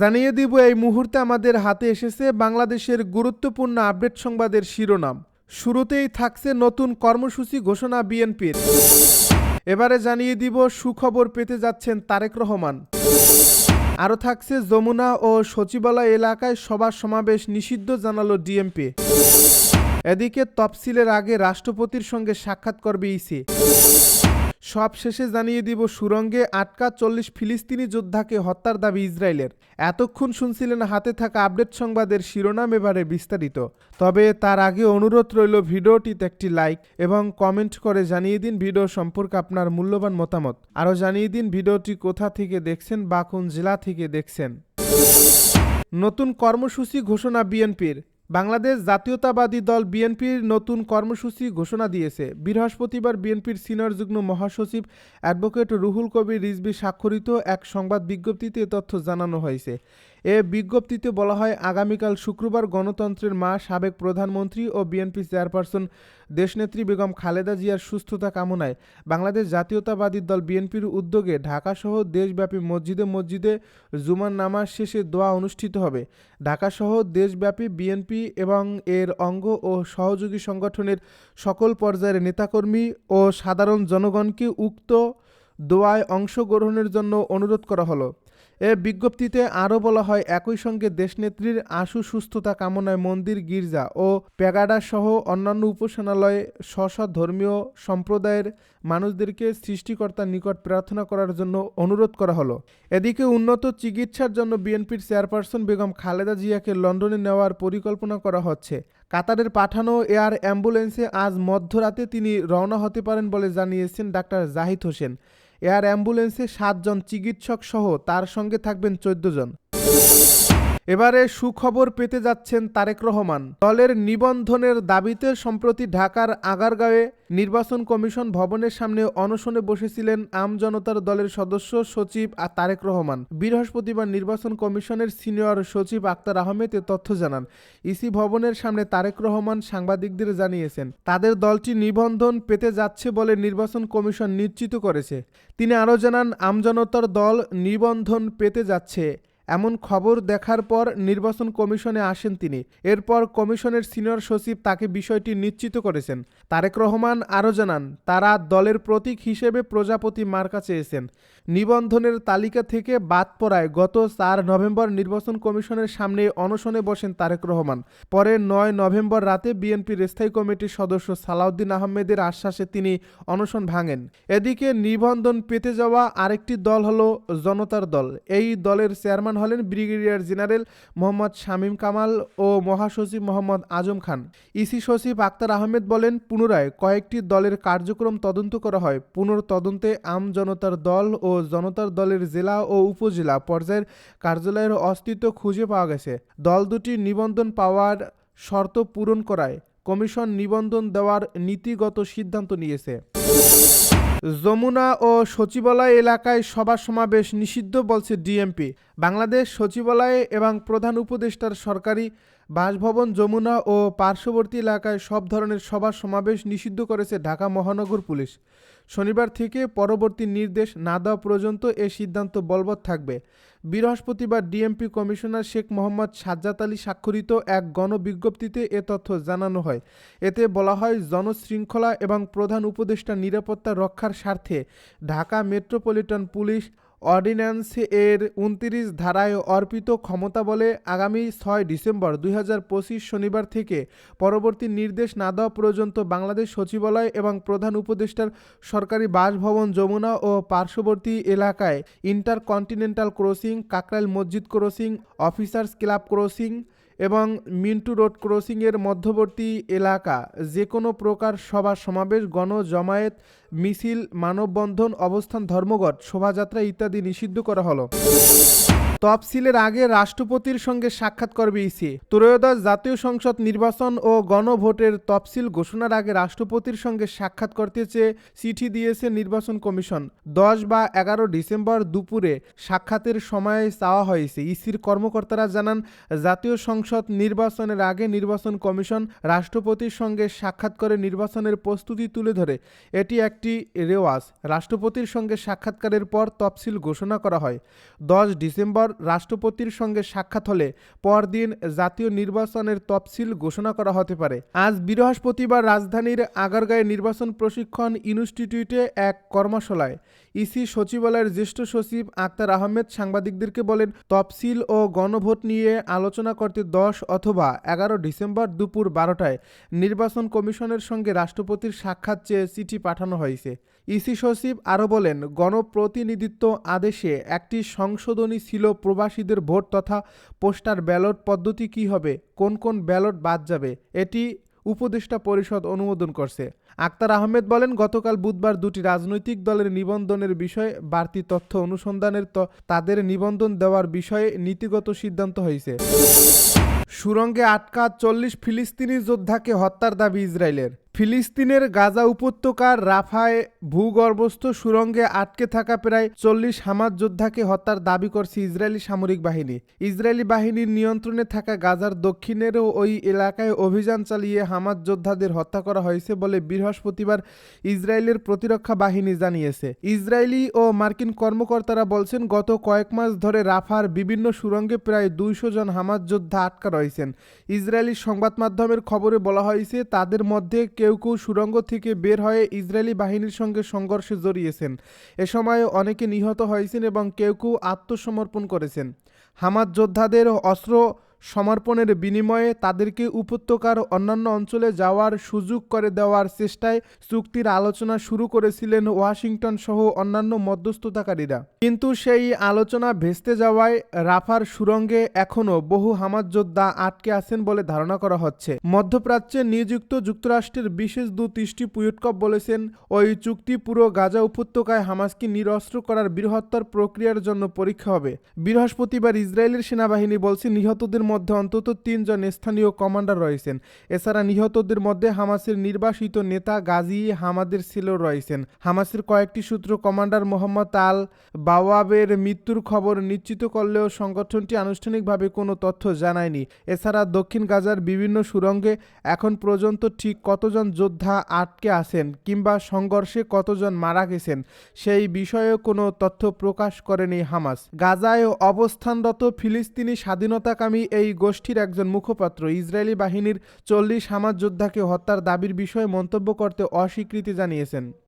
জানিয়ে দিব, এই মুহূর্তে আমাদের হাতে এসেছে বাংলাদেশের গুরুত্বপূর্ণ আপডেট সংবাদের শিরোনাম। শুরুতেই থাকছে নতুন কর্মসূচি ঘোষণা বিএনপির। এবারে জানিয়ে দিব, সুখবর পেতে যাচ্ছেন তারেক রহমান। আরও থাকছে যমুনা ও সচিবালয় এলাকায় সভা সমাবেশ নিষিদ্ধ জানালো ডিএমপি। এদিকে তফসিলের আগে রাষ্ট্রপতির সঙ্গে সাক্ষাৎ করবে ইসি। সব শেষে জানিয়ে দিব সুরঙ্গে আটকা চল্লিশ ফিলিস্তিনি যোদ্ধাকে হত্যার দাবি ইসরায়েলের। এতক্ষণ শুনছিলেন হাতে থাকা আপডেট সংবাদের শিরোনাম এবারে বিস্তারিত। তবে তার আগে অনুরোধ রইল ভিডিওটিতে একটি লাইক এবং কমেন্ট করে জানিয়ে দিন ভিডিও সম্পর্কে আপনার মূল্যবান মতামত। আরও জানিয়ে দিন ভিডিওটি কোথা থেকে দেখছেন বা কোন জেলা থেকে দেখছেন। নতুন কর্মসূচি ঘোষণা বিএনপির। বাংলাদেশ জাতীয়তাবাদী দল বিএনপির নতুন কর্মসূচি ঘোষণা দিয়েছে। বৃহস্পতিবার বিএনপির সিনিয়র যুগ্ম মহাসচিব অ্যাডভোকেট রুহুল কবির রিজবি স্বাক্ষরিত এক সংবাদ বিজ্ঞপ্তিতে তথ্য জানানো হয়েছে। এ বিজ্ঞপ্তিতে বলা হয়, আগামীকাল শুক্রবার গণতন্ত্রের মা, সাবেক প্রধানমন্ত্রী ও বিএনপি চেয়ারপারসন দেশনেত্রী বেগম খালেদা জিয়ার সুস্থতা কামনায় বাংলাদেশ জাতীয়তাবাদী দল বিএনপির উদ্যোগে ঢাকাসহ দেশব্যাপী মসজিদে মসজিদে জুমার নামাজ শেষে দোয়া অনুষ্ঠিত হবে। ঢাকাসহ দেশব্যাপী বিএনপি এবং এর অঙ্গ ও সহযোগী সংগঠনের সকল পর্যায়ের নেতাকর্মী ও সাধারণ জনগণকে উক্ত দোয়ায় অংশগ্রহণের জন্য অনুরোধ করা হলো। এ বিজ্ঞপ্তিতে আরও বলা হয়, একই সঙ্গে দেশনেত্রীর আশু সুস্থতা কামনায় মন্দির, গির্জা ও প্যাগাডা সহ অন্যান্য উপাসনালয়ে স্ব ধর্মীয় সম্প্রদায়ের মানুষদেরকে সৃষ্টিকর্তার নিকট প্রার্থনা করার জন্য অনুরোধ করা হলো। এদিকে উন্নত চিকিৎসার জন্য বিএনপির চেয়ারপারসন বেগম খালেদা জিয়াকে লন্ডনে নেওয়ার পরিকল্পনা করা হচ্ছে। কাতারের পাঠানো এয়ার অ্যাম্বুলেন্সে আজ মধ্যরাতে তিনি রওনা হতে পারেন বলে জানিয়েছেন ডাক্তার জাহিদ হোসেন। এয়ার অ্যাম্বুলেন্সে সাতজন চিকিৎসক সহ তার সঙ্গে থাকবেন চোদ্দ জন। এবারে সুখবর পেতে যাচ্ছেন তারেক রহমান। দলের নিবন্ধনের দাবিতে সম্প্রতি ঢাকার আগারগাঁওয়ে নির্বাচন কমিশন ভবনের সামনে অনশনে বসেছিলেন আম জনতার দলের সদস্য সচিব আর তারেক রহমান। বৃহস্পতিবার নির্বাচন কমিশনের সিনিয়র সচিব আক্তার আহমেদ এ তথ্য জানান। ইসি ভবনের সামনে তারেক রহমান সাংবাদিকদের জানিয়েছেন, তাদের দলটি নিবন্ধন পেতে যাচ্ছে বলে নির্বাচন কমিশন নিশ্চিত করেছে। তিনি আরও জানান আমজনতার দল নিবন্ধন পেতে যাচ্ছে। এমন খবর দেখার পর নির্বাচন কমিশনে আসেন তিনি। এরপর কমিশনের সিনিয়র সচিব তাকে বিষয়টি নিশ্চিত করেছেন। তারেক রহমান আরও জানান, তারা দলের প্রতীক হিসেবে প্রজাপতি মার মার্কা চেয়েছেন। নিবন্ধনের তালিকা থেকে বাদ পড়ায় গত চার নভেম্বর নির্বাচন কমিশনের সামনে অনশনে বসেন তারেক রহমান। পরে নয় নভেম্বর রাতে বিএনপির স্থায়ী কমিটির সদস্য সালাউদ্দিন আহমেদের আশ্বাসে তিনি অনশন ভাঙেন। এদিকে নিবন্ধন পেতে যাওয়া আরেকটি দল হল জনতার দল। এই দলের চেয়ারম্যান হলেন ব্রিগেডিয়ার জেনারেল মোহাম্মদ শামীম কামাল ও মহাসচিব মোহাম্মদ আজম খান। ইসি সচিব আক্তার আহমেদ বলেন, পুনরায় কয়েকটি দলের কার্যক্রম তদন্ত করা হয়। পুনর্তদন্তে আম জনতার দল ও জনতার দলের জেলা ও উপজেলা পর্যায়ের কার্যালয়ের অস্তিত্ব খুঁজে পাওয়া গেছে। দল দুটি নিবন্ধন পাওয়ার শর্ত পূরণ করায় কমিশন নিবন্ধন দেওয়ার নীতিগত সিদ্ধান্ত নিয়েছে। যমুনা ও সচিবালয় এলাকায় সভা সমাবেশ নিষিদ্ধ বলছে ডিএমপি। বাংলাদেশ সচিবালয়ে এবং প্রধান উপদেষ্টার সরকারি বাসভবন, যমুনা ও পার্শ্ববর্তী এলাকায় সব ধরনের সভা সমাবেশ নিষিদ্ধ করেছে ঢাকা মহানগর পুলিশ। শনিবার থেকে পরবর্তী নির্দেশ না দেওয়া পর্যন্ত এ সিদ্ধান্ত বলবৎ থাকবে। বৃহস্পতিবার ডিএমপি কমিশনার শেখ মোহাম্মদ সাজ্জাদ আলী স্বাক্ষরিত এক গণবিজ্ঞপ্তিতে এ তথ্য জানানো হয়। এতে বলা হয়, জনশৃঙ্খলা এবং প্রধান উপদেষ্টা নিরাপত্তা রক্ষার স্বার্থে ঢাকা মেট্রোপলিটন পুলিশ অর্ডিন্যান্স এর উনত্রিশ ধারায় অর্পিত ক্ষমতা বলে আগামী ছয় ডিসেম্বর দুই হাজার পঁচিশ শনিবার থেকে পরবর্তী নির্দেশ না দেওয়া পর্যন্ত বাংলাদেশ সচিবালয় এবং প্রধান উপদেষ্টার সরকারি বাসভবন যমুনা ও পার্শ্ববর্তী এলাকায় ইন্টারকন্টিনেন্টাল ক্রসিং, কাকরাইল মসজিদ ক্রসিং, অফিসার্স ক্লাব ক্রসিং এবং মিন্টু রোড ক্রসিংয়ের মধ্যবর্তী এলাকা যে কোনো প্রকার সভা সমাবেশ গণজমায়েত মিছিল, মানববন্ধন, অবস্থান ধর্মঘট, শোভাযাত্রা ইত্যাদি নিষিদ্ধ করা হলো। তফসিলের আগে রাষ্ট্রপতির সঙ্গে সাক্ষাৎ করবে ইসি। ত্রয়োদশ জাতীয় সংসদ নির্বাচন ও গণভোটের তফসিল ঘোষণার আগে রাষ্ট্রপতির সঙ্গে সাক্ষাৎ করতে চেয়ে চিঠি দিয়েছে নির্বাচন কমিশন। দশ বা এগারো ডিসেম্বর দুপুরে সাক্ষাতের সময় চাওয়া হয়েছে ইসির কর্মকর্তারা জানান, জাতীয় সংসদ নির্বাচনের আগে নির্বাচন কমিশন রাষ্ট্রপতির সঙ্গে সাক্ষাৎ করে নির্বাচনের প্রস্তুতি তুলে ধরে। এটি একটি রেওয়াজ। রাষ্ট্রপতির সঙ্গে সাক্ষাৎকারের পর তফসিল ঘোষণা করা হয়। দশ ডিসেম্বর রাষ্ট্রপতির সঙ্গে সাক্ষাৎ হলে পরদিন জাতীয় নির্বাচনের তফসিল ঘোষণা করা হতে পারে। আজ বৃহস্পতিবার রাজধানীর আগারগাঁয়ে নির্বাচন প্রশিক্ষণ ইনস্টিটিউটে এক কর্মশালায়। ইসি সচিবালয়ের জ্যেষ্ঠ সচিব আক্তার আহমেদ সাংবাদিকদেরকে বলেন, তফসিল ও গণভোট নিয়ে আলোচনা করতে দশ অথবা এগারো ডিসেম্বর দুপুর বারোটায় নির্বাচন কমিশনের সঙ্গে রাষ্ট্রপতির সাক্ষাৎ চেয়ে চিঠি পাঠানো হয়েছে। ইসি সচিব আরও বলেন, গণপ্রতিনিধিত্ব আদেশে একটি সংশোধনী ছিল প্রবাসীদের ভোট তথা পোস্টার ব্যালট পদ্ধতি কী হবে, কোন কোন ব্যালট বাদ যাবে, এটি উপদেষ্টা পরিষদ অনুমোদন করছে। আক্তার আহমেদ বলেন, গতকাল বুধবার দুটি রাজনৈতিক দলের নিবন্ধনের বিষয়ে বাড়তি তথ্য অনুসন্ধানের তাদের নিবন্ধন দেওয়ার বিষয়ে নীতিগত সিদ্ধান্ত হয়েছে। সুরঙ্গে আটকা চল্লিশ ফিলিস্তিনি যোদ্ধাকে হত্যার দাবি ইসরায়েলের। ফিলিস্তিনের গাজা উপত্যকার রাফায় ভূগর্ভস্থ সুরঙ্গে আটকে থাকা প্রায় চল্লিশ হামাজ যোদ্ধাকে হত্যার দাবি করছে ইসরায়েলি সামরিক বাহিনী। ইসরায়েলি বাহিনীর নিয়ন্ত্রণে থাকা গাজার দক্ষিণেরও ওই এলাকায় অভিযান চালিয়ে হামাজ যোদ্ধাদের হত্যা করা হয়েছে বলে বৃহস্পতিবার ইসরায়েলের প্রতিরক্ষা বাহিনী জানিয়েছে। ইসরায়েলি ও মার্কিন কর্মকর্তারা বলছেন, গত কয়েক মাস ধরে রাফার বিভিন্ন সুরঙ্গে প্রায় দুইশো জন হামাজ যোদ্ধা আটকা রয়েছেন। ইসরায়েলি সংবাদ মাধ্যমের খবরে বলা হয়েছে, তাদের মধ্যে কেউ কেউ সুরঙ্গ থেকে বের হয়ে ইসরায়েলি বাহিনীর সঙ্গে সংঘর্ষে জড়িয়েছেন। এ সময় অনেকে নিহত হয়েছেন এবং কেউ কেউ আত্মসমর্পণ করেছেন। হামাদ যোদ্ধাদের অস্ত্র সমর্পণের বিনিময়ে তাদেরকে উপত্যকার অন্যান্য অঞ্চলে যাওয়ার সুযোগ করে দেওয়ার চেষ্টায় চুক্তির আলোচনা শুরু করেছিলেন ওয়াশিংটন সহ অন্যান্য মধ্যস্থতাকারীরা। কিন্তু সেই আলোচনা ভেস্তে যাওয়ায় রাফার সুরঙ্গে এখনও বহু হামাজ যোদ্ধা আটকে আছেন বলে ধারণা করা হচ্ছে। মধ্যপ্রাচ্যে নিযুক্ত যুক্তরাষ্ট্রের বিশেষ দূত ইষ্টি পুয়ুটকপ বলেছেন, ওই চুক্তি পুরো গাজা উপত্যকায় হামাসকে নিরস্ত্র করার বৃহত্তর প্রক্রিয়ার জন্য পরীক্ষা হবে। বৃহস্পতিবার ইসরায়েলের সেনাবাহিনী বলছে, নিহতদের মধ্যে অন্তত তিনজন স্থানীয় কমান্ডার রয়েছেন। এছাড়া নিহতদের মধ্যে হামাসের নির্বাসিত নেতা গাজী হামাদের ছেলেও রয়েছেন। হামাসের কয়েকটি সূত্র কমান্ডার মোহাম্মদ আল বাওয়াবের মৃত্যুর খবর নিশ্চিত করলেও সংগঠনটি আনুষ্ঠানিকভাবে কোনো তথ্য জানায়নি। এছাড়া দক্ষিণ গাজার বিভিন্ন সুরঙ্গে এখন পর্যন্ত ঠিক কতজন যোদ্ধা আটকে আছেন কিংবা সংঘর্ষে কতজন মারা গেছেন, সেই বিষয়েও কোনো তথ্য প্রকাশ করেনি হামাস। গাজায় অবস্থানরত ফিলিস্তিনি স্বাধীনতাকামী এই গোষ্ঠীর একজন মুখপাত্র। ইসরায়েলি বাহিনীর চল্লিশ হামাজ যোদ্ধাকে হত্যার দাবির বিষয়ে মন্তব্য করতে অস্বীকৃতি জানিয়েছেন।